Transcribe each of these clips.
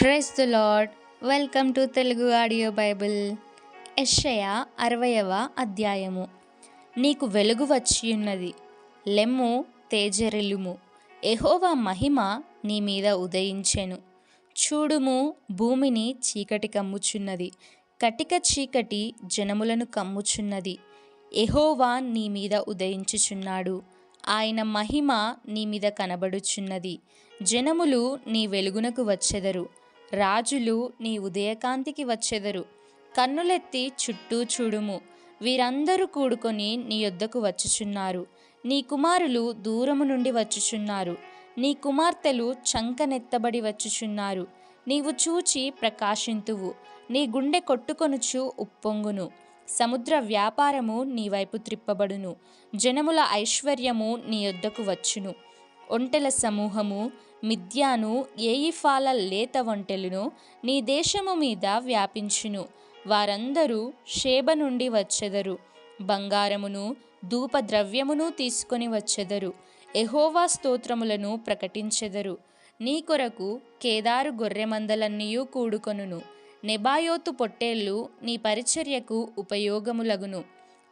Praise the Lord welcome to Telugu audio Bible. యెషయ అరవయవ అధ్యాయము. నీకు వెలుగు వచ్చి ఉన్నది లెమ్ము తేజరిల్లుము. ఎహోవా మహిమ నీ మీద ఉదయించెను. చూడుము భూమిని చీకటి కమ్ముచున్నది. కటిక చీకటి జనములను కమ్ముచున్నది. ఎహోవా నీ మీద ఉదయించుచున్నాడు. ఆయన మహిమ నీ మీద కనబడుచున్నది. జనములు నీ వెలుగునకు వచ్చెదరు. రాజులు నీ ఉదయకాంతికి వచ్చెదరు. కన్నులెత్తి చుట్టూ చూడుము. వీరందరూ కూడుకొని నీ యొద్దకు వచ్చుచున్నారు. నీ కుమారులు దూరము నుండి వచ్చుచున్నారు. నీ కుమార్తెలు చంకనెత్తబడి వచ్చుచున్నారు. నీవు చూచి ప్రకాశింతువు. నీ గుండె కొట్టుకొనుచు ఉప్పొంగును. సముద్ర వ్యాపారము నీ వైపు త్రిప్పబడును. జనముల ఐశ్వర్యము నీ యొద్దకు వచ్చును. ఒంటెల సమూహము మిథ్యాను ఏయిఫాల లేత ఒంటెలను నీ దేశము మీద వ్యాపించును. వారందరూ షేబ నుండి వచ్చెదరు. బంగారమును ధూపద్రవ్యమును తీసుకొని వచ్చెదరు. ఎహోవా స్తోత్రములను ప్రకటించెదరు. నీ కొరకు కేదారు గొర్రెమందలన్నీయూ కూడుకొనును. నెబాయోతు పొట్టేళ్ళు నీ పరిచర్యకు ఉపయోగములగును.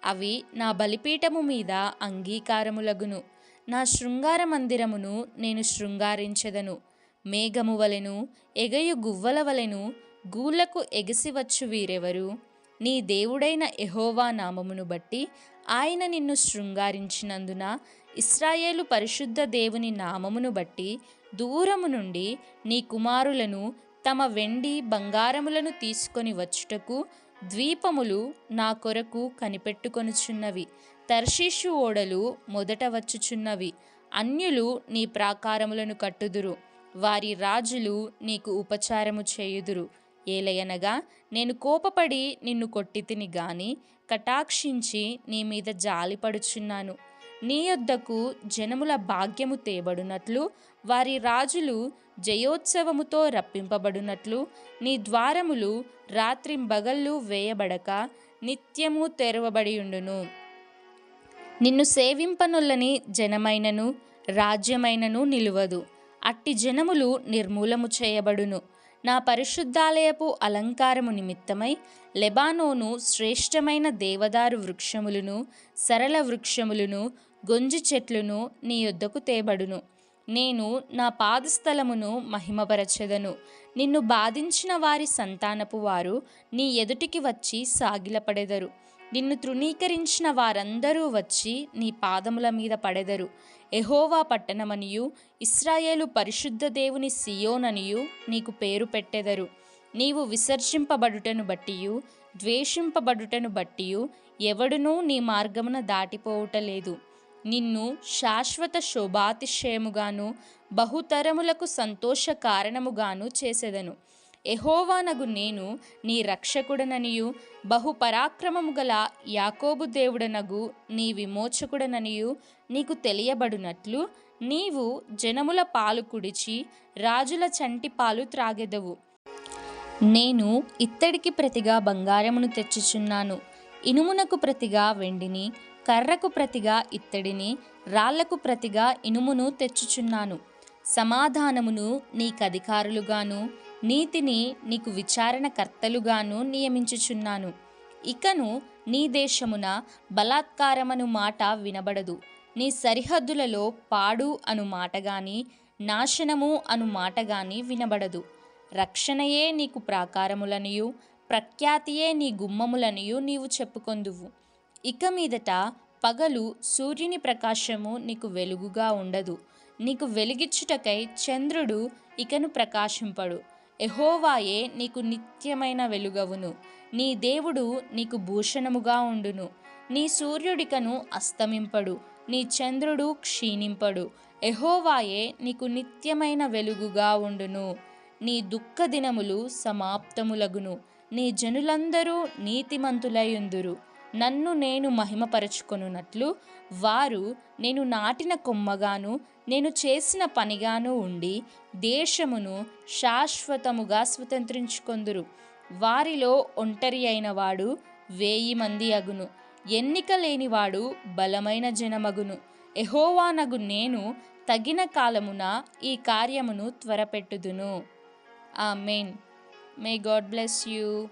అవి నా బలిపీఠము మీద అంగీకారములగును. నా శృంగార మందిరమును నేను శృంగారించెదను. మేఘము వలెను ఎగయు గువ్వల వలెను గూళ్ళకు ఎగసివచ్చు వీరెవరు? నీ దేవుడైన ఎహోవా నామమును బట్టి ఆయన నిన్ను శృంగారించినందున ఇస్రాయేలు పరిశుద్ధ దేవుని నామమును బట్టి దూరము నుండి నీ కుమారులను తమ వెండి బంగారములను తీసుకొని వచ్చుటకు ద్వీపములు నా కొరకు కనిపెట్టుకొనుచున్నవి. తర్షీషు ఓడలు మొదట వచ్చుచున్నవి. అన్యులు నీ ప్రాకారములను కట్టుదురు. వారి రాజులు నీకు ఉపచారము చేయుదురు. ఏలయనగా నేను కోపపడి నిన్ను కొట్టితిని గాని కటాక్షించి నీ మీద జాలిపడుచున్నాను. నీ యొద్దకు జనముల భాగ్యము తేబడునట్లు వారి రాజులు జయోత్సవముతో రప్పింపబడునట్లు నీ ద్వారములు రాత్రింబగళ్ళు వేయబడక నిత్యము తెరవబడియుండును నిన్ను సేవింపనుల్లని జనమైనను రాజ్యమైనను నిలువదు. అట్టి జనములు నిర్మూలము చేయబడును. నా పరిశుద్ధాలయపు అలంకారము నిమిత్తమై లెబానోను శ్రేష్టమైన దేవదారు వృక్షములను సరళ వృక్షములను గొంజి చెట్లును నీ యొద్దకు తేబడును. నేను నా పాదస్థలమును మహిమపరచెదను. నిన్ను బాధించిన వారి సంతానపు వారు నీ ఎదుటికి వచ్చి సాగిలపడెదరు. నిన్ను తృణీకరించిన వారందరూ వచ్చి నీ పాదముల మీద పడెదరు. ఎహోవా పట్టణమనియు ఇస్రాయేలు పరిశుద్ధ దేవుని సియోననియు నీకు పేరు పెట్టెదరు. నీవు విసర్జింపబడుటను బట్టియు ద్వేషింపబడుటను బట్టియు ఎవడునూ నీ మార్గమున దాటిపోవుటలేదు. నిన్ను శాశ్వత శోభాతిశయముగాను బహుతరములకు సంతోష కారణముగాను చేసెదను. ఎహోవానగు నేను నీ రక్షకుడననియు బహుపరాక్రమము గల యాకోబు దేవుడనగు నీ విమోచకుడననియు నీకు తెలియబడునట్లు నీవు జనముల పాలు కుడిచి రాజుల చంటి పాలు త్రాగెదవు. నేను ఇత్తడికి ప్రతిగా బంగారమును తెచ్చుచున్నాను. ఇనుమునకు ప్రతిగా వెండిని కర్రకు ప్రతిగా ఇత్తడిని రాళ్ళకు ప్రతిగా ఇనుమును తెచ్చుచున్నాను. సమాధానమును నీకధికారులుగాను నీతిని నీకు విచారణకర్తలుగాను నియమించుచున్నాను. ఇకను నీ దేశమున బలాత్కారమను మాట వినబడదు. నీ సరిహద్దులలో పాడు అను మాట గాని నాశనము అను మాట గాని వినబడదు. రక్షణయే నీకు ప్రాకారములనియు ప్రఖ్యాతియే నీ గుమ్మములనియు నీవు చెప్పుకొందువు. ఇక మీదట పగలు సూర్యుని ప్రకాశము నీకు వెలుగుగా ఉండదు. నీకు వెలిగిచ్చుటకై చంద్రుడు ఇకను ప్రకాశింపడు. ఎహోవాయే నీకు నిత్యమైన వెలుగవును. నీ దేవుడు నీకు భూషణముగా ఉండును. నీ సూర్యుడికను అస్తమింపడు. నీ చంద్రుడు క్షీణింపడు. ఎహోవాయే నీకు నిత్యమైన వెలుగుగా ఉండును. నీ దుఃఖ దినములు సమాప్తములగును. నీ జనులందరూ నీతిమంతులయుందురు నన్ను నేను మహిమపరచుకొనున్నట్లు వారు నేను నాటిన కొమ్మగాను నేను చేసిన పనిగాను ఉండి దేశమును శాశ్వతముగా స్వతంత్రించుకొందురు. వారిలో ఒంటరి అయిన వాడు వేయి మంది అగును. ఎన్నిక లేనివాడు బలమైన జనమగును. ఎహోవానగు నేను తగిన కాలమున ఈ కార్యమును త్వరపెట్టుదును. Amen may God bless you